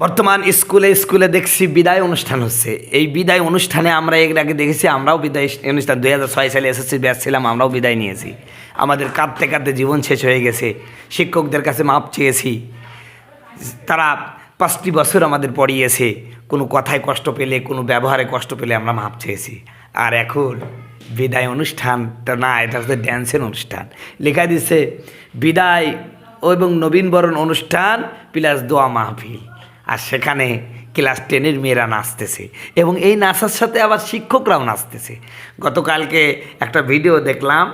বর্তমান স্কুলে স্কুলে দেখছি বিদায় অনুষ্ঠান হচ্ছে। এই বিদায় অনুষ্ঠানে আমরা এর আগে দেখেছি, আমরাও বিদায় অনুষ্ঠান দুই হাজার ছয় সালে এসএসসি ব্যাচ ছিলাম, আমরাও বিদায় নিয়েছি। আমাদের কাঁদতে কাঁদতে জীবন শেষ হয়ে গেছে। শিক্ষকদের কাছে মাপ চেয়েছি। তারা পাঁচটি বছর আমাদের পড়িয়েছে। কোনো কথায় কষ্ট পেলে, কোনো ব্যবহারে কষ্ট পেলে আমরা মাপ চেয়েছি। আর এখন বিদায় অনুষ্ঠানটা না, এটা হচ্ছে ড্যান্সের অনুষ্ঠান। লেখা দিচ্ছে বিদায় এবং নবীনবরণ অনুষ্ঠান প্লাস দোয়া মাহফিল। আর সেখানে ক্লাস টেনের মেয়েরা নাচতেছে এবং এই নাচার সাথে আবার শিক্ষকরাও নাচতেছে। গতকালকে একটা ভিডিও দেখলাম,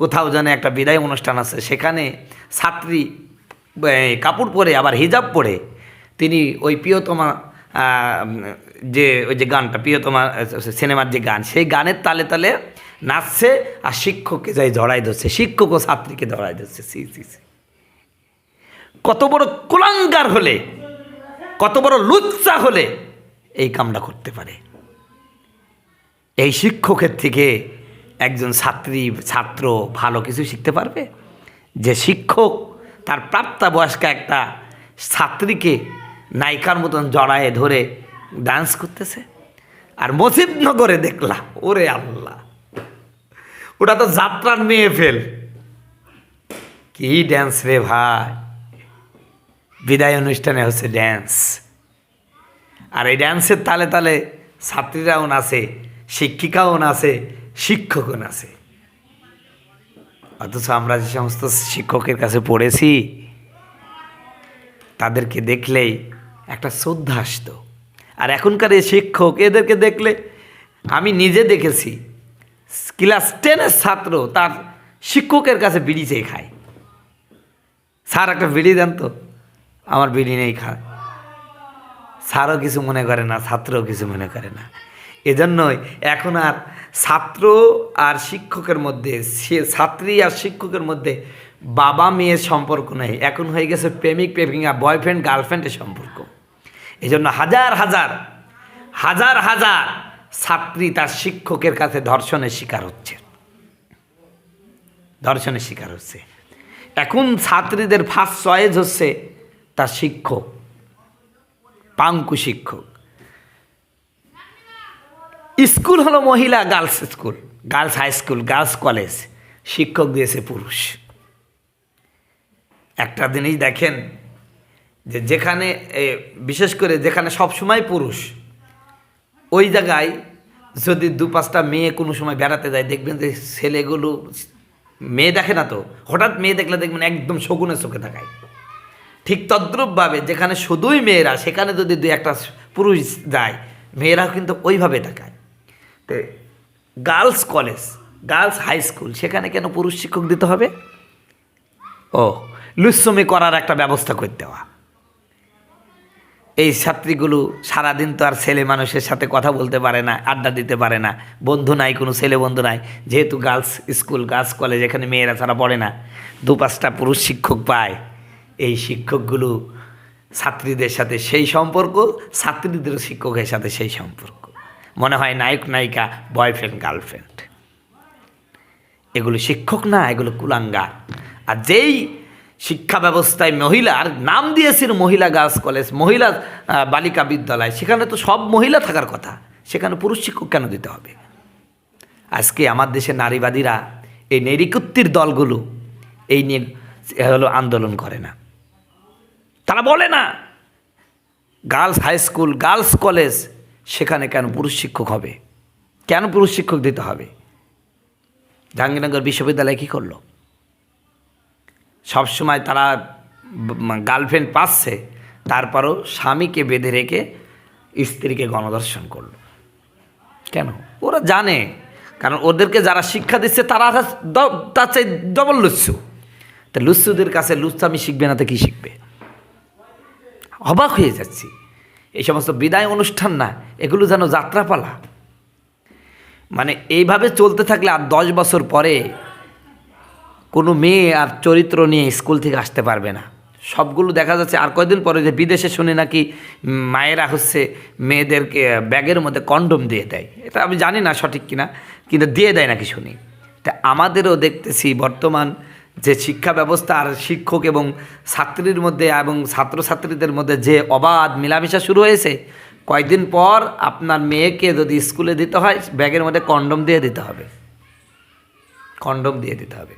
কোথাও যেন একটা বিদায় অনুষ্ঠান আছে, সেখানে ছাত্রী কাপড় পরে, আবার হিজাব পরে তিনি ওই প্রিয়তমা যে, ওই যে গানটা, প্রিয়তমা সিনেমার যে গান, সেই গানের তালে তালে নাচছে আর শিক্ষককে যাই জড়াই ধরছে, শিক্ষক ও ছাত্রীকে জড়াই ধরছে, সি সি সি। কত বড় কুলাঙ্গার হলে কত বড় লুচ্চা হলে এই কামটা করতে পারে। এই শিক্ষকের থেকে একজন ছাত্রী, ছাত্র ভালো কিছু শিখতে পারবে? যে শিক্ষক তার প্রাপ্তবয়স্ক একটা ছাত্রীকে নায়িকার মতন জড়ায়ে ধরে ডান্স করতেছে। আর মসজিদনগরে দেখলাম, ওরে আল্লাহ, ওটা তো যাত্রার মেয়ে ফেল। কি ড্যান্স রে ভাই? বিদায় অনুষ্ঠানে হচ্ছে ড্যান্স আর এই ড্যান্সের তালে তালে ছাত্রীরাও নাচে, শিক্ষিকাও নাচে, শিক্ষকও নাচে। অথচ আমরা যে সমস্ত শিক্ষকের কাছে পড়েছি, তাদেরকে দেখলেই একটা শ্রদ্ধা আসতো। আর এখনকার এই শিক্ষক, এদেরকে দেখলে আমি নিজে দেখেছি, ক্লাস টেনের ছাত্র তার শিক্ষকের কাছে বিড়ি চেয়ে খায়। স্যার একটা বিড়ি দেন তো। আমার বিড়ি নেই খায় স্যারও কিছু মনে করে না, ছাত্রও কিছু মনে করে না। এজন্যই এখন আর ছাত্র আর শিক্ষকের মধ্যে, সে ছাত্রী আর শিক্ষকের মধ্যে বাবা মেয়ের সম্পর্ক নেই। এখন হয়ে গেছে প্রেমিক, প্রেমিকা, বয়ফ্রেন্ড, গার্লফ্রেন্ডের সম্পর্ক। এই জন্য হাজার হাজার হাজার হাজার ছাত্রী তার শিক্ষকের কাছে ধর্ষণের শিকার হচ্ছে। ধর্ষণের শিকার হচ্ছে। এখন ছাত্রীদের ফার্স্ট চয়েস হচ্ছে। তার শিক্ষক, পাঙ্কু শিক্ষক। স্কুল হলো মহিলা girls school, girls high school, girls college. শিক্ষক দিয়েছে পুরুষ। একটা জিনিস দেখেন যে যেখানে বিশেষ করে যেখানে সবসময় পুরুষ, ওই জায়গায় যদি দু পাঁচটা মেয়ে কোনো সময় বেড়াতে যায়, দেখবেন যে ছেলেগুলো, মেয়ে দেখে না তো, হঠাৎ মেয়ে দেখলে দেখবেন একদম শগুনের চোখে তাকায়। ঠিক তদ্রুপভাবে যেখানে শুধুই মেয়েরা, সেখানে যদি দু একটা পুরুষ যায়, মেয়েরাও কিন্তু ওইভাবে তাকায় তো girls college girls high school সেখানে কেন পুরুষ শিক্ষক দিতে হবে? ও লুচ্ছমি করার একটা ব্যবস্থা করে দেওয়া। এই ছাত্রীগুলো সারাদিন তো আর ছেলে মানুষের সাথে কথা বলতে পারে না, আড্ডা দিতে পারে না, বন্ধু নাই, কোনো ছেলে বন্ধু নাই, যেহেতু গার্লস স্কুল গার্লস কলেজ এখানে মেয়েরা ছাড়া পড়ে না দু পাঁচটা পুরুষ শিক্ষক পায়। এই শিক্ষকগুলো ছাত্রীদের সাথে সেই সম্পর্ক ছাত্রীদের শিক্ষকের সাথে সেই সম্পর্ক। মনে হয় নায়ক, নায়িকা বয়ফ্রেন্ড গার্লফ্রেন্ড এগুলো শিক্ষক না, এগুলো কুলাঙ্গার। আর যেই শিক্ষা ব্যবস্থায় মহিলার নাম দিয়েছিল মহিলা গার্লস কলেজ, মহিলা বালিকা বিদ্যালয়, সেখানে তো সব মহিলা থাকার কথা। সেখানে পুরুষ শিক্ষক কেন দিতে হবে? আজকে আমার দেশে নারীবাদীরা এই নেরিকুত্তির দলগুলো, এই নিয়ে হলো আন্দোলন করে না। বলে না, girls high school, girls college, সেখানে কেন পুরুষ শিক্ষক হবে? কেন পুরুষ শিক্ষক দিতে হবে? জাহাঙ্গীরনগর বিশ্ববিদ্যালয় কী করল? সবসময় তারা গার্লফ্রেন্ড পাচ্ছে, তারপরও স্বামীকে বেঁধে রেখে স্ত্রীকে গণদর্শন করল। কেন? ওরা জানে, কারণ ওদেরকে যারা শিক্ষা দিচ্ছে, তারা তার চাই ডবল লুচ্ছু। তা লুচ্ছুদের কাছে লুচ্ছামি শিখবে না তো কী শিখবে? অবাক হয়ে যাচ্ছি। এই সমস্ত বিদায় অনুষ্ঠান না, এগুলো যেন যাত্রাপালা। মানে এইভাবে চলতে থাকলে আর দশ বছর পরে কোনো মেয়ে আর চরিত্র নিয়ে স্কুল থেকে আসতে পারবে না। সবগুলো দেখা যাচ্ছে আর কয়দিন পরে যে বিদেশে শুনে নাকি মায়েরা হচ্ছে মেয়েদেরকে ব্যাগের মধ্যে কন্ডম দিয়ে দেয়। এটা আমি জানি না সঠিক কিনা, কিন্তু দিয়ে দেয় নাকি শুনি। তা আমাদেরও দেখতেছি বর্তমান যে শিক্ষা ব্যবস্থা আর শিক্ষক এবং ছাত্রীর মধ্যে এবং ছাত্রছাত্রীদের মধ্যে যে অবাধ মেলামেশা শুরু হয়েছে, কয়েকদিন পর আপনার মেয়েকে যদি স্কুলে দিতে হয়, ব্যাগের মধ্যে কন্ডম দিয়ে দিতে হবে। কন্ডম দিয়ে দিতে হবে।